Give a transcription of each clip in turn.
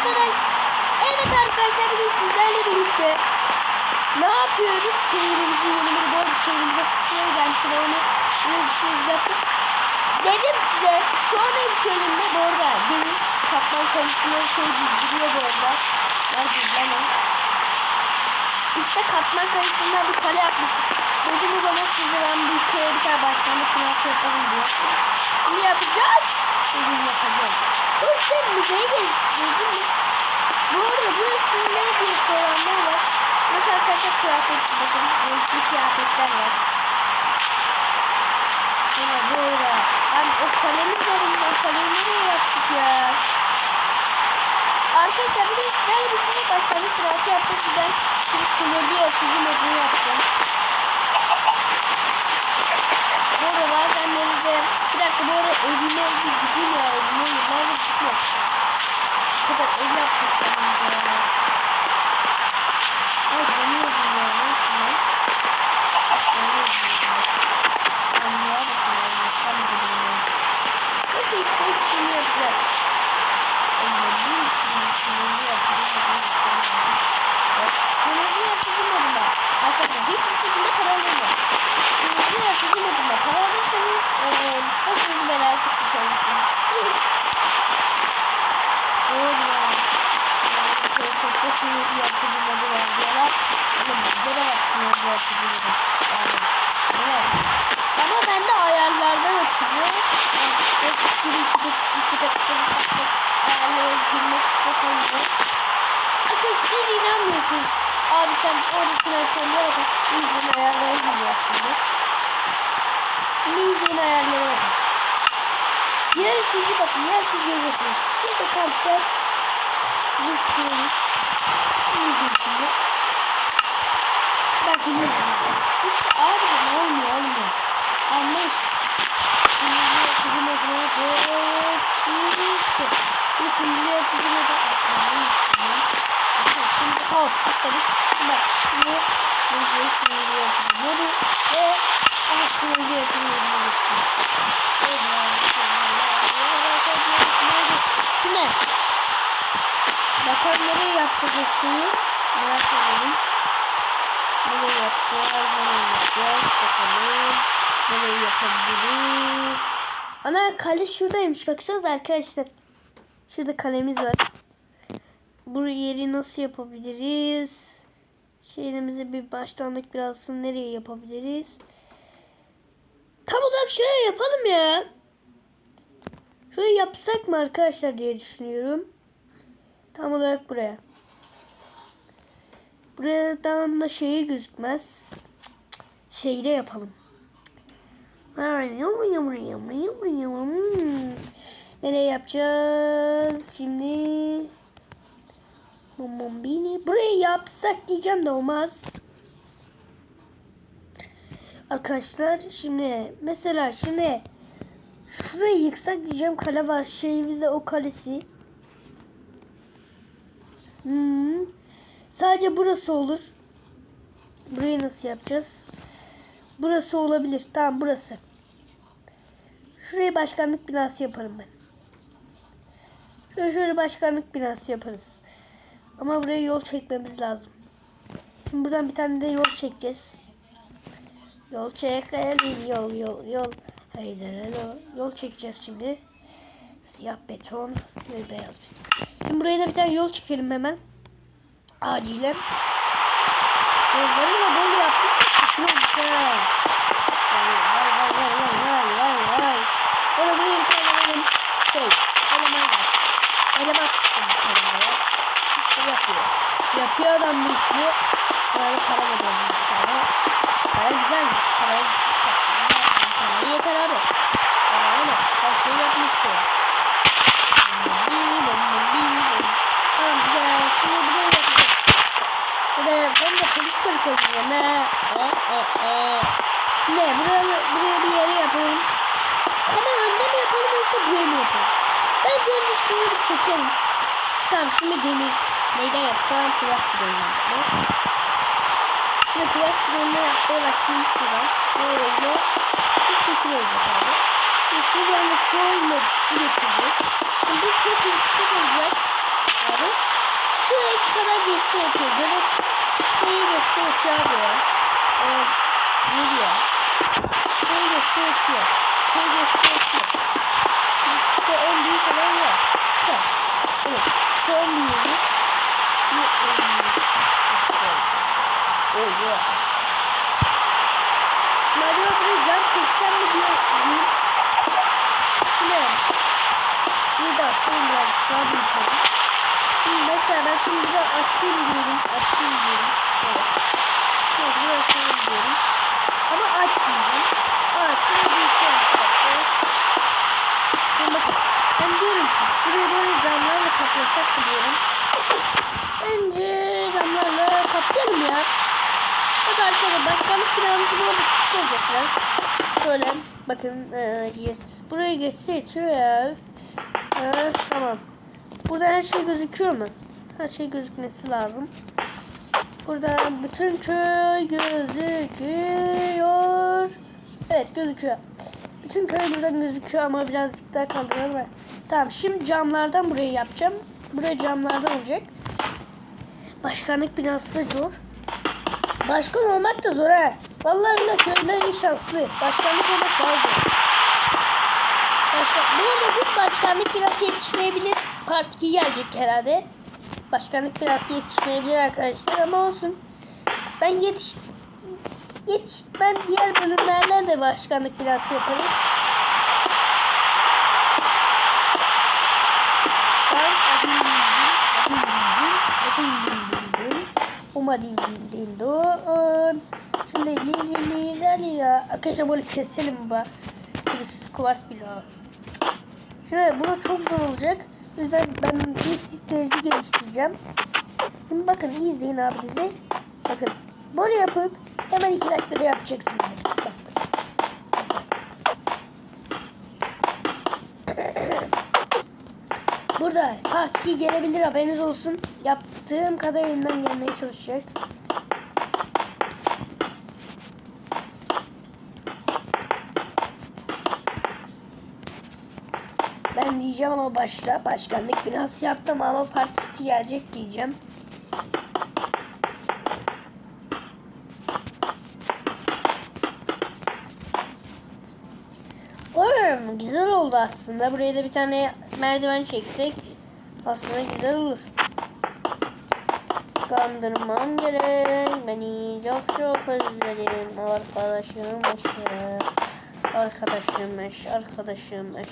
arkadaş. Evet arkadaşlar bugün sizlerle birlikte ne yapıyoruz? Şehrimizin yönünü bu arada şehrimize kusuyor gelmişler onu görüşürüz Dedim size sonraki bölümde bu arada demin kaplan konusunda şey bildiriyor bu arada. Nerede lan? İşte katman kayısında bir kale yapmıştık. Dedim o zaman size ben bir köye bir tane başkanlık binası yapalım diye. Bunu yapacağız. Dedim yapacağız. Sen müzeye gezdirdin mi? Bu arada burası ne diye soranlar var. Mesela arkadaşlar kıyafet bakın. Renkli kıyafetler var. Yine böyle. Abi o kalemiz var. O kaleyi nereye yaptık ya? Arkadaşlar bir de sizlerle birlikte başlangıç sırası yapacağız. Ben şimdi sınırlı yapıcı modunu yapacağım. Bu arada bazen de bir dakika bu arada evime gideyim ya evime yıllardır gitmiyor. Bu kadar ev yaptık kendimize ya. Ay canıyordum ya neyse lan. Canıyordum ya. Sen niye bakıyorsun? Sen de bilmiyorum. Neyse işte hepsini yapacağız. Onların için yapıcı modunu Sınırlı yapıcı modunda arkadaşlar hiçbir şekilde para ödemiyor. Sınırlı yapıcı modunda para alırsanız eee başınızı belaya sokmayacaksınız. Doğru ya. Şey çok da sınırlı yapıcı modu var diyorlar. Ama bizde de var sınırlı yapıcı modu. Yani evet. Ama bende ayarlardan açılıyor. Yani işte bir iki dakika, iki dakika, bir dakika ayarlara girmek çok önemli. Arkadaşlar inanmıyorsunuz. Abi sen oradasını açıyorsun. Ne bakın. İzleyin ayarlara giriyor şimdi. Şimdi izleyin ayarlara bakın. Yaratıcı bakın. Yaratıcı görüyorsunuz. Şurada kamplar. Rıskıyoruz. İzleyin şimdi. Bakın izleyin. Hiç abi ne olmuyor olmuyor. Anlayış. Şimdi yaratıcı moduna geçtik. Şimdi sinirli yaratıcı moduna atlayalım. Şimdi hop atladık. Şimdi şimdi Şimdi sinirli yaratıcı modu ve yaratıcı moduna geçtik. Şimdi bakalım nereye yapacağız şeyi merak edelim. Nereye yapacağız? Nereye yapacağız? Bakalım. Nereye yapabiliriz? Ana kale şuradaymış. Baksanıza arkadaşlar. Şurada kalemiz var. Bu yeri nasıl yapabiliriz? Şehrimize bir baştanlık birazını nereye yapabiliriz? Tam olarak şuraya yapalım ya. Şöyle yapsak mı arkadaşlar diye düşünüyorum. Tam olarak buraya. Buradan da şehir gözükmez. Şehire yapalım. Nereye yapacağız şimdi? Bombini buraya yapsak diyeceğim de olmaz. Arkadaşlar şimdi mesela şimdi şurayı yıksak diyeceğim kale var. Şehrimizde o kalesi. Hmm. Sadece burası olur. Burayı nasıl yapacağız? Burası olabilir. Tamam burası. Şuraya başkanlık binası yaparım ben. Şöyle şöyle başkanlık binası yaparız. Ama buraya yol çekmemiz lazım. Şimdi buradan bir tane de yol çekeceğiz. Yol çekelim yol yol yol. Haydi yol çekeceğiz şimdi. Siyah beton ve beyaz beton. Şimdi buraya da bir tane yol çekelim hemen. Acilen. Yolları da böyle buraya bir tane şey eleman var. Eleman çıktım bir tane buraya. İşte yapıyor. Adam bu işini. Böyle para bir tane. Para güzel? Para Para yeter abi. Para öyle. Her şeyi yapmıştı. Tamam güzel. Şimdi buraya yapacağız. Buraya ben de polis kırıklayacağım. Ne? E, e, e. Ne? Buraya, buraya bir yere yapalım. Hemen önde mi yapalım yoksa buraya mı yapalım? Bence önce şunu bir çekelim. Tamam şimdi demir. Neyden yapsam? Kuvas kırığından yapalım. Şimdi kırığından yapmaya başlayayım şuradan. Böyle bir şekil olacak abi. Şimdi şuradan da şöyle bir getireceğiz. Şimdi bu çok yüksek olacak. Abi. kadar geçse yetiyor. Göbek şeyi geçse yetiyor abi ya. O neydi ya? Şeyi geçse yetiyor. Site geçse yetiyor. Şimdi site en büyük olan ya. Site. Evet. Site. Şimdi en büyük. Oh yeah. Şimdi acaba buraya cam çeksem mi diye diyeyim. Bilmiyorum. Bir de açayım birazcık daha büyütelim. Şimdi mesela ben şimdi bir de açayım diyorum. Açayım diyorum. Evet. Şimdi bir açayım diyorum. Ama açmayacağım. Aa şöyle büyütelim. Evet. Şimdi bakın. Ben diyorum ki burayı böyle camlarla kaplasak diyorum. Bence camlarla kaplayalım ya. Bak arkadaşlar başkanlık binamızı bu arada küçük olacak biraz. Şöyle bakın e, yet. Buraya geçse yetiyor ya. E, tamam. Burada her şey gözüküyor mu? Her şey gözükmesi lazım. Burada bütün köy gözüküyor. Evet gözüküyor. Bütün köy buradan gözüküyor ama birazcık daha kaldıralım. Tamam şimdi camlardan burayı yapacağım. Buraya camlardan olacak. Başkanlık binası da zor. Başkan olmak da zor ha. Vallahi billahi köyler iyi şanslı. Başkanlık olmak daha zor. Başkan, bu arada bu başkanlık biraz yetişmeyebilir. Part 2 gelecek herhalde. Başkanlık biraz yetişmeyebilir arkadaşlar ama olsun. Ben yetiş yetiş ben diğer bölümlerden de başkanlık biraz yaparız. Bildim don. Şimdi lililer ya. Arkadaşlar böyle keselim bu. Kuvars bloğu. Şimdi bu çok zor olacak. O yüzden ben bir strateji geliştireceğim. Şimdi bakın izleyin abi dizi. Bakın böyle yapıp hemen iki dakikada yapacaksınız. Bak, bak. Burada part 2 gelebilir haberiniz olsun. Yaptığım kadar elimden gelmeye çalışacak. Ben diyeceğim ama başta başkanlık binası yaptım ama part 2 gelecek diyeceğim. Oğlum güzel oldu aslında. Buraya da bir tane merdiven çeksek aslında güzel olur. Kandırmam gerek. Beni çok çok özledim. Arkadaşımmış. Arkadaşımmış. Arkadaşımmış.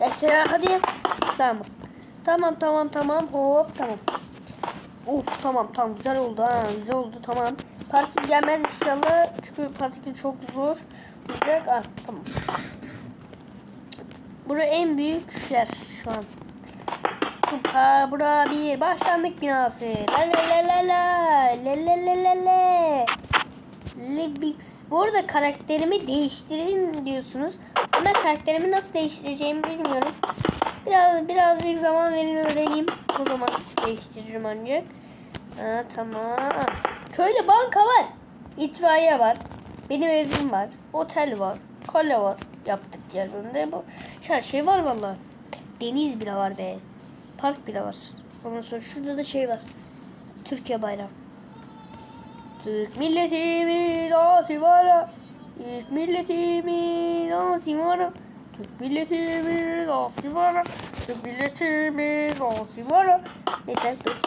Mesela hadi. Tamam. Tamam tamam tamam. Hop tamam. Of tamam tamam güzel oldu ha güzel oldu tamam. Parti gelmez inşallah çünkü parti çok zor olacak. Ah tamam. Bura en büyük yer şu an. Ha bura bir başkanlık binası. La la la la la. La la la la la. Libix. Bu arada karakterimi değiştirin diyorsunuz. Ama karakterimi nasıl değiştireceğimi bilmiyorum. Biraz birazcık zaman verin öğreneyim. O zaman değiştiririm ancak. Ha, tamam. Köyle banka var. İtfaiye var. Benim evim var. Otel var. Kale var. Yaptık diğer bölümde. Bu her şey var vallahi. Deniz bile var be. Park bile var. Ondan sonra şurada da şey var. Türkiye bayrağı. Türk milletimiz asivara. Türk milletimiz asivara. Türk milletimiz asivara. Türk milletimiz asivara. Neyse dur.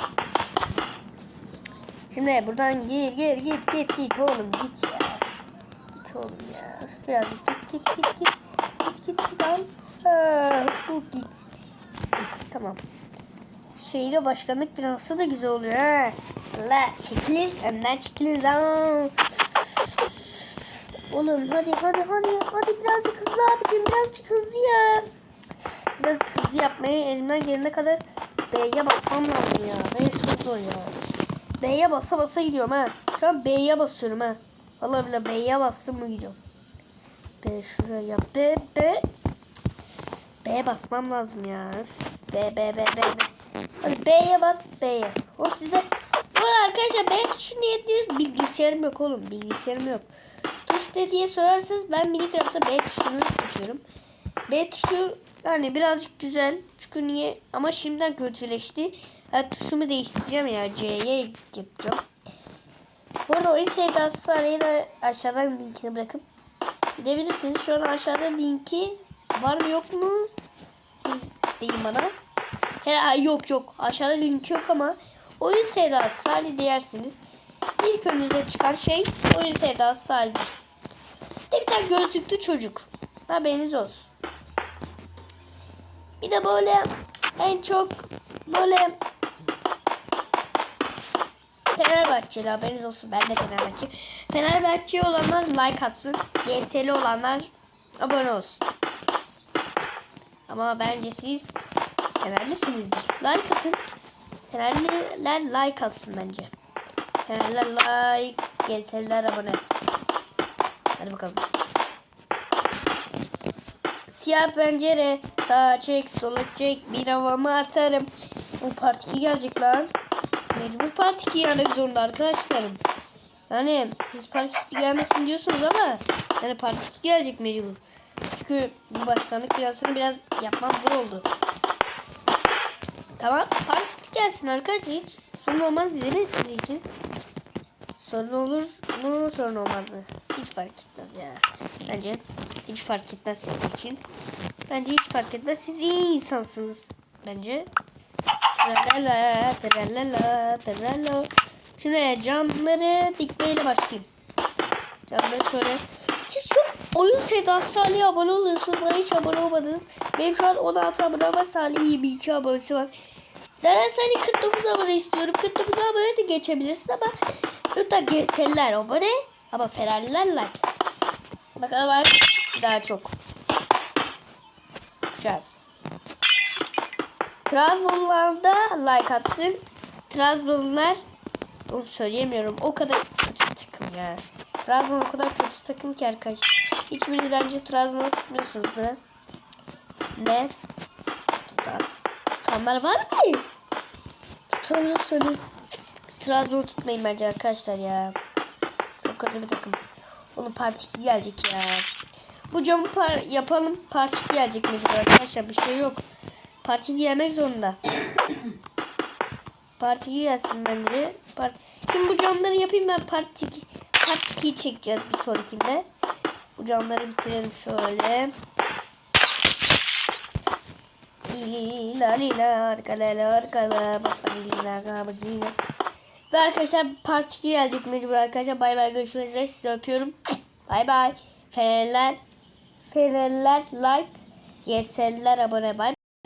Şimdi buradan gir gir git git git oğlum git ya. Git oğlum ya. Birazcık git git git git. Git git git al. Ha, bu git. Git tamam. Şehire başkanlık binası da güzel oluyor ha. La çekiliz önden çekiliz ha. Oğlum hadi hadi hadi hadi birazcık hızlı abicim birazcık hızlı ya. Birazcık hızlı yapmaya elimden gelene kadar B'ye basmam lazım ya. B çok zor ya. B'ye basa basa gidiyorum ha. Şu an B'ye basıyorum ha. Vallahi bile B'ye bastım mı gidiyorum. B şuraya yap. B B. B'ye basmam lazım ya. B B B B B. B'ye bas B'ye. Oğlum sizde bu arkadaşlar B tuşu niye diyorsunuz? Bilgisayarım yok oğlum. Bilgisayarım yok. Tuş ne diye sorarsanız ben Minecraft'ta B tuşunu seçiyorum. B tuşu Yani birazcık güzel. Çünkü niye? Ama şimdiden kötüleşti. Ben tuşumu değiştireceğim ya. C'ye yapacağım. Bu arada oyun sevdası de aşağıdan linkini bırakıp gidebilirsiniz. Şu an aşağıda linki var mı yok mu? Siz deyin bana. He, yok yok. Aşağıda link yok ama oyun sevdası sahne diyersiniz. İlk önünüze çıkan şey oyun sevdası sahnedir. Bir tane gözlüklü çocuk. Haberiniz olsun. Bir de böyle en çok böyle Fenerbahçeli haberiniz olsun. Ben de Fenerbahçe. Fenerbahçe olanlar like atsın. GS'li olanlar abone olsun. Ama bence siz Fenerlisinizdir. Like atın. Fenerliler like atsın bence. Fenerliler like, GS'liler abone. Hadi bakalım. Siyah pencere sağa çek sola çek bir havamı atarım. O part 2 gelecek lan. Mecbur part 2 gelmek zorunda arkadaşlarım. Yani siz part 2 gelmesin diyorsunuz ama yani part 2 gelecek mecbur. Çünkü bu başkanlık planını biraz yapmam zor oldu. Tamam part 2 gelsin arkadaşlar hiç sorun olmaz değil mi sizin için? Sorun olur mu sorun olmaz mı? Hiç fark etmez ya. Bence hiç fark etmez sizin için. Bence hiç fark etmez. Siz iyi insansınız. Bence. Tralala, tralala, tralala. Şimdi camları dikmeyle başlayayım. Camları şöyle. Siz çok oyun sevdası Salih'e abone oluyorsunuz. Bana hiç abone olmadınız. Benim şu an 16 abone var. Salih'in bir iki abonesi var. Sizlerden sadece 49 abone istiyorum. 49 abone de geçebilirsin ama lütfen GS'liler abone ama Ferrari'ler like. Bakalım var daha çok. Bakacağız. Trabzonlarda like atsın. Trabzonlar onu söyleyemiyorum. O kadar kötü takım ya. Trabzon o kadar kötü takım ki arkadaşlar. Hiçbiriniz bence Trabzon'u tutmuyorsunuz ne? Ne? Tutan. Tutanlar var mı? Tutamıyorsanız Trabzon'u tutmayın bence arkadaşlar ya. Çok kötü bir takım. Onun part 2 gelecek ya. Bu camı par yapalım. Part 2 gelecek mi arkadaşlar? Bir şey yok. Part 2 gelmek zorunda. part 2 gelsin bence. Part... Şimdi bu camları yapayım ben part 2. Part 2'yi çekeceğiz bir sonrakinde. Bu camları bitirelim şöyle. Lila lila arkala arkala lila kabacina. Ve arkadaşlar part 2 gelecek mecbur arkadaşlar. Bay bay görüşmek üzere. Sizi öpüyorum. Bay bay. Fenerler. Fenerler like. GS'liler abone. Bay